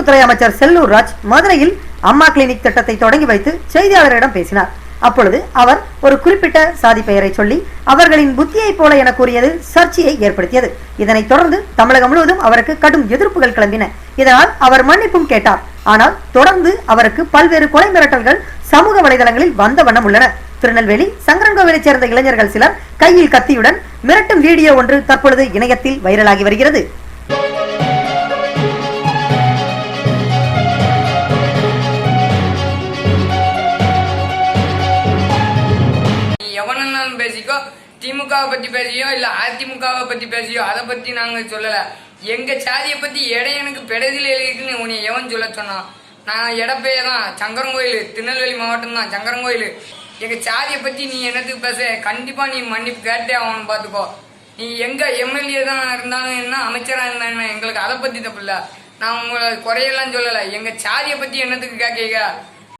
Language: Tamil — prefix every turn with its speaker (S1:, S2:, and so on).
S1: கூட்டுறவுத்துறை அமைச்சர் செல்லூர் ராஜ் மதுரையில் அம்மா கிளினிக் திட்டத்தை தொடங்கி வைத்து செய்தியாளரிடம் பேசினார். அப்பொழுது அவர் ஒரு குறிப்பிட்ட சாதி பெயரை சொல்லி அவர்களின் புத்தியைப் போல என கூறியது சர்ச்சையை ஏற்படுத்தியது. இதனைத் தொடர்ந்து தமிழகம் முழுவதும் அவருக்கு கடும் எதிர்ப்புகள் கிளம்பின. இதனால் அவர் மன்னிப்பும் கேட்டார். ஆனால் தொடர்ந்து அவருக்கு பல்வேறு கொலை மிரட்டல்கள் சமூக வலைதளங்களில் வந்த வண்ணம் உள்ளன. திருநெல்வேலி சங்கரன்கோவிலைச் சேர்ந்த இளைஞர்கள் சிலர் கையில் கத்தியுடன் மிரட்டும் வீடியோ ஒன்று தற்பொழுது இணையத்தில் வைரலாகி வருகிறது.
S2: பேசிக்கோ? திமுகவை பத்தி பேசியோ இல்ல அதிமுகவை பத்தி பேசியோ அதை பத்தி நாங்க சொல்லல. எங்க சாதியை பத்தி எனக்கு பெடதில் எழுதிக்குன்னு உன்னை எவன் சொல்ல சொன்னான் நான் இடப்பைய தான். சங்கரங்கோயில் திருநெல்வேலி மாவட்டம் தான் சங்கரங்கோயில் எங்க சாதியை பத்தி நீ என்னத்துக்கு பேச? கண்டிப்பா நீ மன்னிப்பு கேட்டே ஆகணும் பாத்துக்கோ நீ எங்க எம்எல்ஏ தான் இருந்தாலும் என்ன அமைச்சரா இருந்தா என்ன எங்களுக்கு அதை பத்தி தப்பு இல்ல. நான் உங்களை குறையெல்லாம் சொல்லல. எங்க சாதியை பத்தி என்னத்துக்கு கேட்க